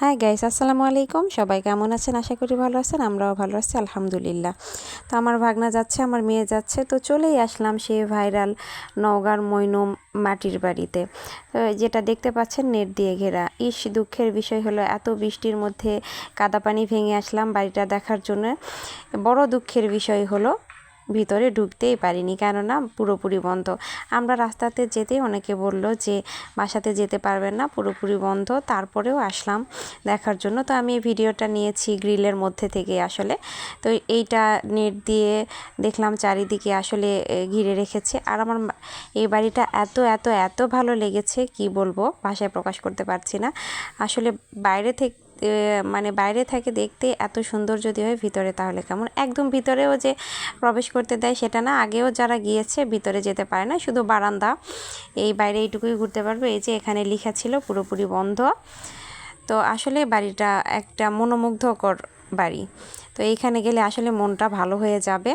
হ্যাঁ গাইস আসসালামু আলাইকুম। সবাই কেমন আছেন? আশা করি ভালো আছেন, আমরাও ভালো আছি, আলহামদুলিল্লাহ। তো আমার ভাগনা যাচ্ছে, আমার মেয়ে যাচ্ছে, তো চলেই আসলাম সে ভাইরাল নওগাঁর মৈনম মাটির বাড়িতে। যেটা দেখতে পাচ্ছেন, নেট দিয়ে ঘেরা। ইস, দুঃখের বিষয় হলো এত বৃষ্টির মধ্যে কাদা পানি ভেঙে আসলাম বাড়িটা দেখার জন্য। বড় দুঃখের বিষয় হলো ভিতরে ঢুকতেই পারিনি, কেননা পুরোপুরি বন্ধ। আমরা রাস্তাতে যেতেই অনেকে বলল যে, বাসাতে যেতে পারবেন না, পুরোপুরি বন্ধ। তারপরেও আসলাম দেখার জন্য। তো আমি এই ভিডিওটা নিয়েছি গ্রিলের মধ্যে থেকে আসলে। তো এইটা নেট দিয়ে দেখলাম চারিদিকে আসলে ঘিরে রেখেছে। আর আমার এই বাড়িটা এত এত এত ভালো লেগেছে, কি বলব? ভাষায় প্রকাশ করতে পারছি না। আসলে বাইরে থেকে মানে বাইরে থাকে দেখতে এত সুন্দর যদি হয় ভিতরে তাহলে কেমন? একদম ভিতরেও যে প্রবেশ করতে দেয় সেটা না, আগেও যারা গিয়েছে ভিতরে যেতে পারে না, শুধু বারান্দা। এই বাইরে এইটুকুই ঘুরতে পারবে। এই যে এখানে লেখা ছিল পুরোপুরি বন্ধ। তো আসলে বাড়িটা একটা মনোমুগ্ধকর বাড়ি। তো এইখানে গেলে আসলে মনটা ভালো হয়ে যাবে।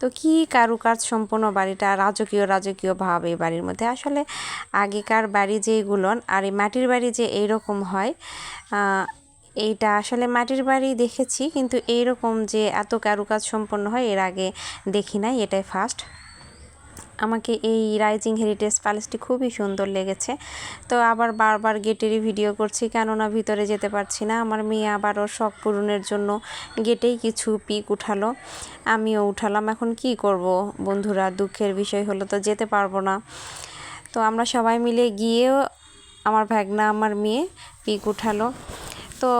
তো কি কারুকাজ সম্পন্ন বাড়িটা, রাজকীয় রাজকীয় ভাব এই বাড়ির মধ্যে? আসলে আগেকার বাড়ি যেইগুলো আর এই মাটির বাড়ি যে এইরকম হয় এইটা আসলে মাটির বাড়ি দেখেছি, কিন্তু এইরকম যে এত কারুকাজ সম্পন্ন হয় এর আগে দেখি নাই, এটাই ফার্স্ট আমাকে এই রাইজিং হেরিটেজ প্যালেসটি খুবই সুন্দর লেগেছে। তো আবার বারবার গেটেরই ভিডিও করছি, কেননা ভিতরে যেতে পারছি না। আমার মেয়ে আবারও শখ পূরণের জন্য গেটেই কিছু পিক উঠালো। আমিও উঠালাম, এখন কি করব? বন্ধুরা, দুঃখের বিষয় হলো তো যেতে পারব না। তো আমরা সবাই মিলে গিয়েও আমার ভাগনা, আমার মেয়ে পিক উঠালো। তো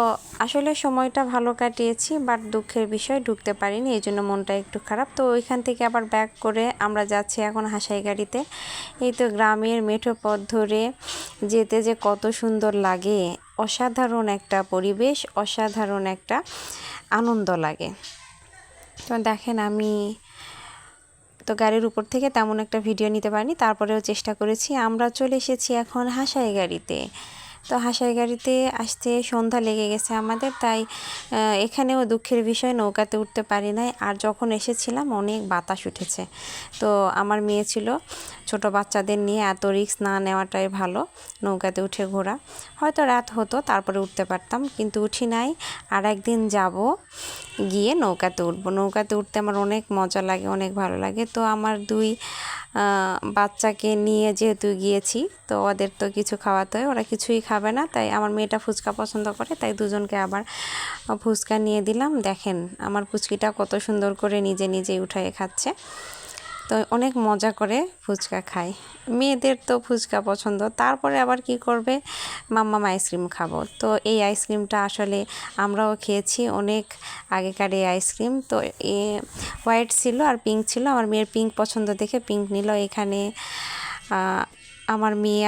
আসলে সময়টা ভালো কাটিয়েছি বাট দুঃখের বিষয় ঢুকতে পারিনি, এই জন্য মনটা একটু খারাপ। তো ওইখান থেকে আবার ব্যাক করে আমরা যাচ্ছি এখন হাসাই গাড়িতে এই তো গ্রামের মেঠো পথ ধরে যেতে যে কত সুন্দর লাগে। অসাধারণ একটা পরিবেশ, অসাধারণ একটা আনন্দ লাগে। তো দেখেন আমি তো গাড়ির উপর থেকে তেমন একটা ভিডিও নিতে পারিনি, তারপরেও চেষ্টা করেছি। আমরা চলে এসেছি এখন হাসাই গাড়িতে তো হাঁসের গাড়িতে আসতে সন্ধ্যা লেগে গেছে আমাদের, তাই এখানেও দুঃখের বিষয়, নৌকাতে উঠতে পারি নাই। আর যখন এসেছিলাম, অনেক বাতাস উঠেছে। তো আমার মেয়ে ছিল, ছোট বাচ্চাদের নিয়ে এত রিক্স না নেওয়াটাই ভালো, নৌকাতে উঠে ঘোরা। হয়তো রাত হতো, তারপরে উঠতে পারতাম, কিন্তু উঠি নাই। আর একদিন যাব, গিয়ে নৌকাতে উঠবো। নৌকাতে উঠতে আমার অনেক মজা লাগে, অনেক ভালো লাগে। তো আমার দুই বাচ্চাকে নিয়ে যেহেতু গিয়েছি, তো ওদের তো কিছু খাওয়াতে হয়, ওরা কিছুই খাবে না। তাই আমার মেয়েটা ফুচকা পছন্দ করে, তাই দুজনকে আবার ফুচকা নিয়ে দিলাম। দেখেন, আমার ফুচকিটা কত সুন্দর করে নিজে নিজেই উঠায় খাচ্ছে। তো অনেক মজা করে ফুচকা খায় মেয়েদের তো ফুচকা পছন্দ। তারপরে আবার কি করবে? মাম্মাম আইসক্রিম খাব। তো এই আইসক্রিমটা আসলে আমরাও খেয়েছি অনেক আগেকার এই আইসক্রিম। তো এ হোয়াইট ছিল আর পিঙ্ক ছিল। আমার মেয়ের পিঙ্ক পছন্দ দেখে পিঙ্ক নিল। এখানে আমার মেয়ে